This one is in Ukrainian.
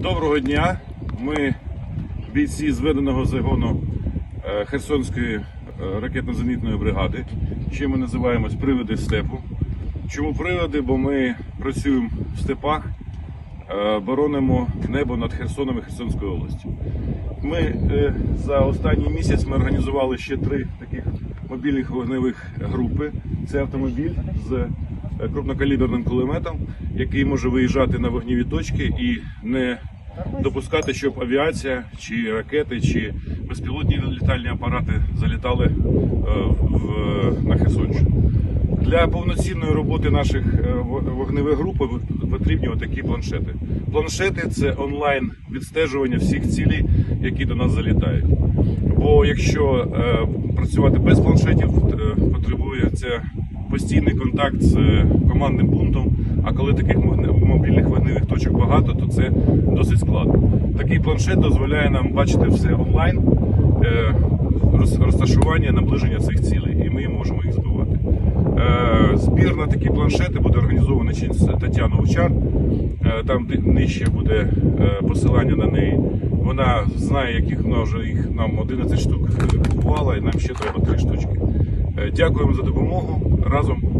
Доброго дня. Ми бійці зведеного загону е, Херсонської е, ракетно-зенітної бригади. Ще ми називаємось привиди степу. Чому привиди? Бо ми працюємо в степах, е, боронимо небо над Херсоном і Херсонською областю. Ми за останній місяць ми організували ще три таких мобільних вогневих групи. Це автомобіль з крупнокаліберним кулеметом, який може виїжджати на вогневі точки і не допускати, щоб авіація, чи ракети, чи безпілотні літальні апарати залітали е, в, на Херсонщину. Для повноцінної роботи наших е, вогневих груп потрібні отакі планшети. Планшети це онлайн відстежування всіх цілей, які до нас залітають. Бо якщо е, працювати без планшетів, е, потребується постійний контакт з е, командним пунктом. А коли таких мобільних вогневих точок багато, то це досить складно. Такий планшет дозволяє нам бачити все онлайн, е, розташування, наближення цих цілей, і ми можемо їх збивати. Е, Збір на такі планшети буде організований через Тетяну Овчар. Там нижче буде посилання на неї. Вона знає, яких вона вже їх нам 11 штук купувала, і нам ще треба 3 штучки. Е, Дякуємо за допомогу. Разом